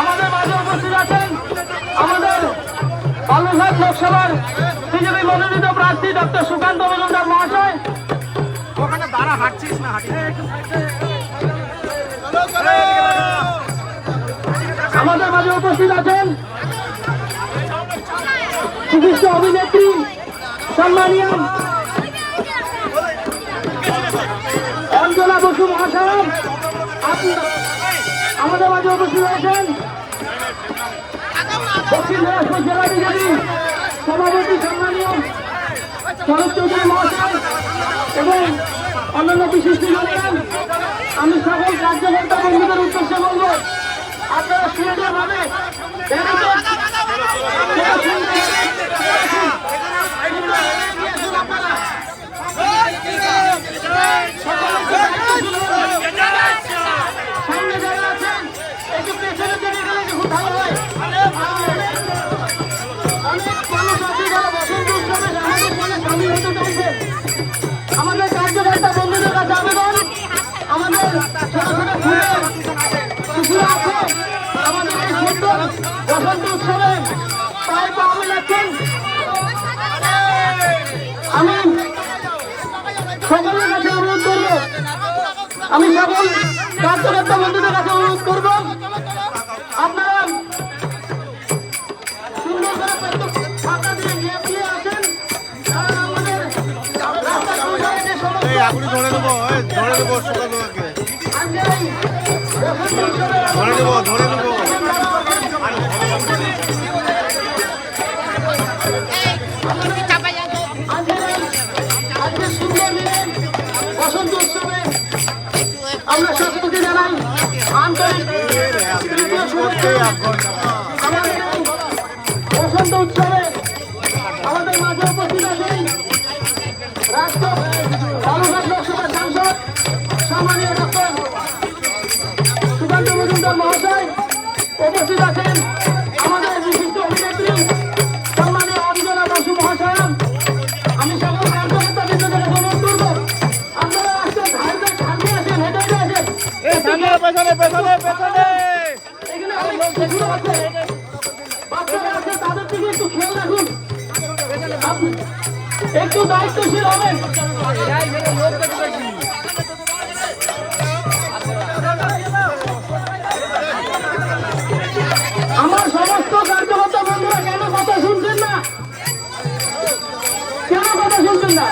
আমাদের মাঝে উপস্থিত আছেন আমাদের বিজেপি মনোনীত প্রার্থী ডক্টর সুকান্ত মজুমদার মহাশয় আমাদের মাঝে উপস্থিত আছেন বিশিষ্ট অভিনেত্রী, সম্মানীয় অঞ্জনা বসু মহাশয় আমাদের মাঝে উপস্থিত হয়েছেন। দক্ষিণ দিনাজপুর জেলা বিজেপি সভাপতি সম্মানীয় শরৎ চৌধুরী মহাশয় এবং অন্যান্য বিশিষ্ট জনেন আমি সকল কার্যকর্তা বন্ধুদের উদ্দেশ্যে বলব, আপনারা সুন্দর ভাবে সামনে মেলাচ্ছেন আমি সকলের কাছে অনুরোধ করব আমি সকল কার্যকর্তা বন্ধুদের কাছে অনুরোধ করব আপনারা সুন্দর করে ফাঁকা দিয়ে দিয়ে আসেন আমাদের ধরে দেবো সকাল ধরে দেবো ধরে দেবো বসন্ত উৎসবে আমাদের মাঝে উপস্থিত আছেন রাষ্ট্র বালুঘাট লোকসভার সাংসদ সম্মানীয় ডক্টর সুকান্ত মজুমদার মহাশয়। উপস্থিত আছেন একটু খেয়াল রাখুন একটু দায়িত্বশীল হবেন। আমার সমস্ত কার্যকর্তা বন্ধুরা, কেন কথা শুনছেন না? কেন কথা শুনছেন না?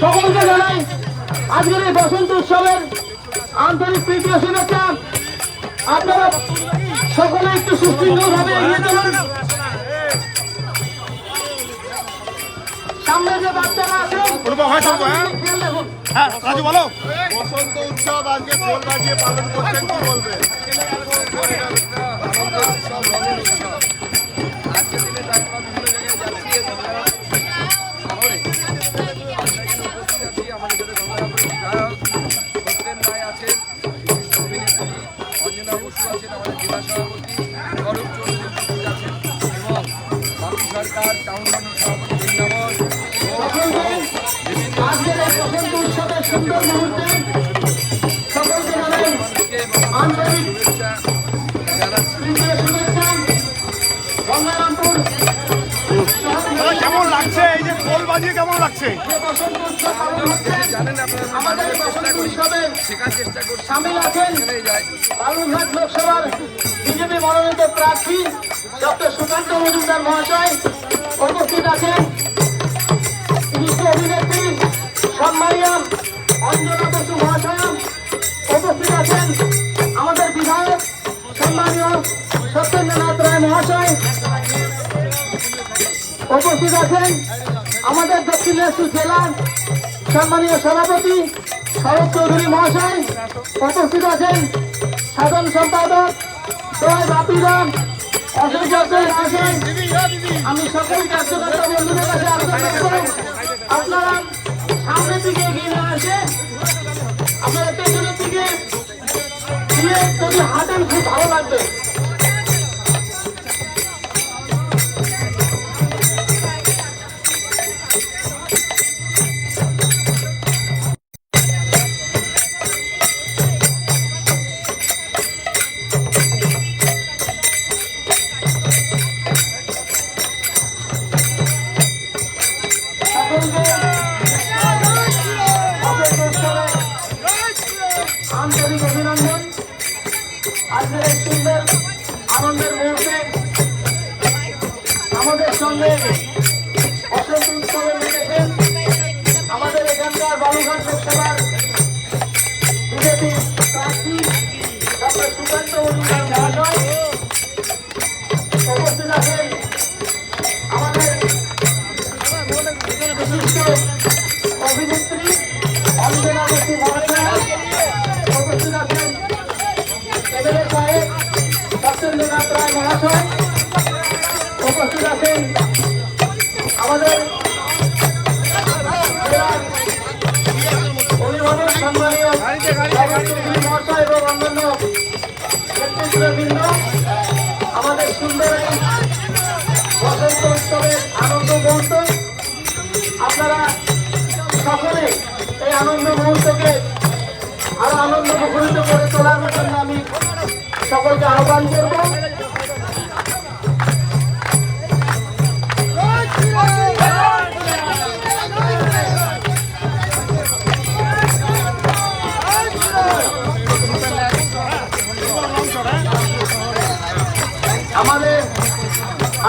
সকলকে জানাই আজকের এই বসন্ত উৎসবের আন্তরিক প্রীতি ও শুভেচ্ছা। আপনারা সকলে একটু সুশৃঙ্খল ভাবে এগিয়ে চলুন। সামনে যে বাচ্চারা আছে উঠবো, হয় হ্যাঁ? হ্যাঁ রাজু বলো। বসন্ত উৎসব আজকে পালন করছেন কি বলবে? শেখার চেষ্টা করছি সামিল আছেন বালুরঘাট বিজেপি মনোনীত প্রার্থী ডক্টর সুকান্ত মজুমদার মহাশয় উপস্থিত আছেন। বিশিষ্ট অভিনেত্রী, সম্মানীয় অঞ্জনা বসু মহাশয় উপস্থিত আছেন। আমাদের বিধায়ক, সম্মানীয় সত্যেন্দ্রনাথ রায় মহাশয় উপস্থিত আছেন। আমাদের দক্ষিণ দিনাজপুর জেলার সম্মানীয় সভাপতি শরৎ চৌধুরী মহাশয় উপস্থিত আছেন। সাধারণ সম্পাদক জয় বাপিরাম। আমি সকল কার্যকর্তা বন্ধুদের কাছে আপনারা সামনের দিকে এগিয়ে না আসে। আপনারা পেছনের দিকে দিয়ে যদি হাঁটেন, খুব ভালো লাগবে। ডক্টর আনন্দ মুহূর্তকে আরও আনন্দ মুখরিত করে তোলার জন্য আমি সকলকে আহ্বান করব। আমাদের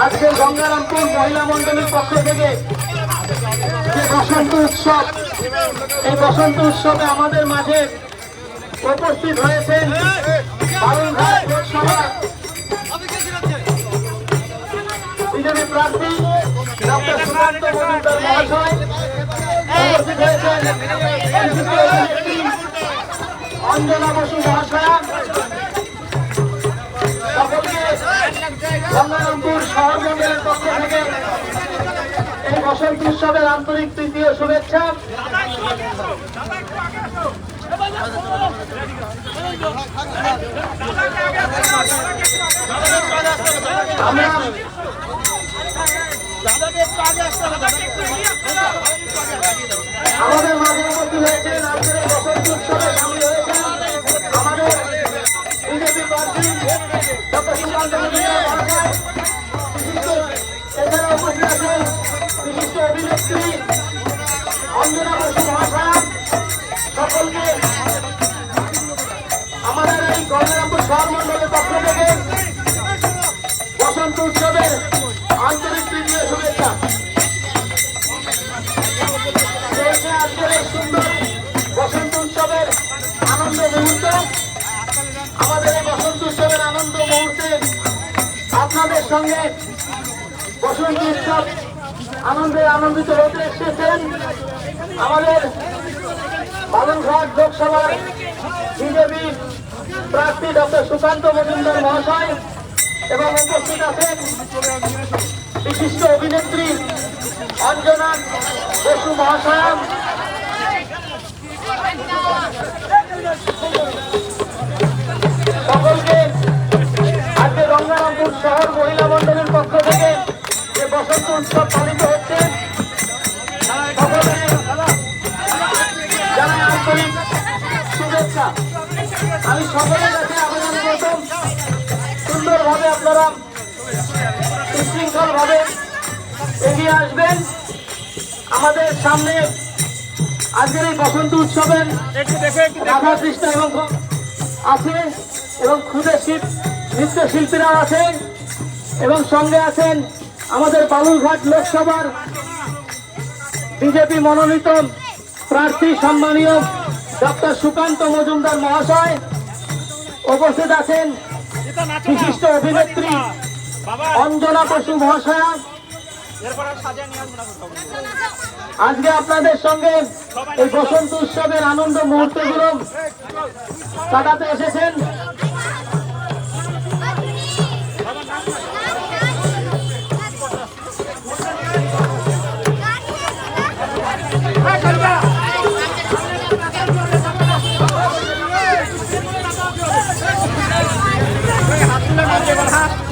আজকে গঙ্গারামপুর মহিলা মন্ডলের পক্ষ থেকে যে বসন্ত উৎসব, এই বসন্ত উৎসবে আমাদের মাঝে উপস্থিত হয়েছেন বিজেপি প্রার্থী ডক্টর সুকান্ত মজুমদার মহাশয় অঞ্জনা বসু মহাশয়া। সকলকে গঙ্গারামপুর শহর মন্ডলের পক্ষ থেকে বসন্ত উৎসবের আন্তরিক তৃতীয় শুভেচ্ছা। আমাদের মাঝে হয়েছেন, আজকের বসন্ত উৎসবে সামিল আমাদের বিজেপি প্রার্থী ডক্টর সকলকে আমাদের বসন্ত উৎসবের আন্তরিক তৃতীয় শুভেচ্ছা আজকের এই সুন্দর বসন্ত উৎসবের আনন্দ মুহূর্ত আমাদের এই বসন্ত উৎসবের আনন্দ মুহূর্তে আপনাদের সঙ্গে বসন্ত উৎসব আনন্দে আনন্দিত হতে এসেছেন আমাদের বালনঘাট লোকসভার বিজেপি প্রার্থী ডক্টর সুকান্ত মজুমদার মহাশয় এবং উপস্থিত আছেন বিশিষ্ট অভিনেত্রী অঞ্জনা বসু মহাশয়। সকলকে আজকে গঙ্গারামপুর শহর মহিলা মন্ডলের পক্ষ থেকে যে বসন্ত উৎসব পালিত জানাই আন্তরিক শুভেচ্ছা। আমি সকলের কাছে আবেদন করতাম, সুন্দরভাবে আপনারা সুশৃঙ্খল ভাবে এগিয়ে আসবেন। আমাদের সামনে আজকের এই বসন্ত উৎসবের রাধা কৃষ্ণ এবং আছে এবং ক্ষুদে শিল্প নৃত্যশিল্পীরা আছেন এবং সঙ্গে আছেন আমাদের বালুরঘাট লোকসভার বিজেপি মনোনীত প্রার্থী সম্মানীয় ডক্টর সুকান্ত মজুমদার মহাশয় উপস্থিত আছেন বিশিষ্ট অভিনেত্রী অঞ্জনা বসু মহাশয়া। আজকে আপনাদের সঙ্গে এই বসন্ত উৎসবের আনন্দ মুহূর্তগুলো কাটাতে এসেছেন।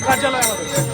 কার্যালয় হবে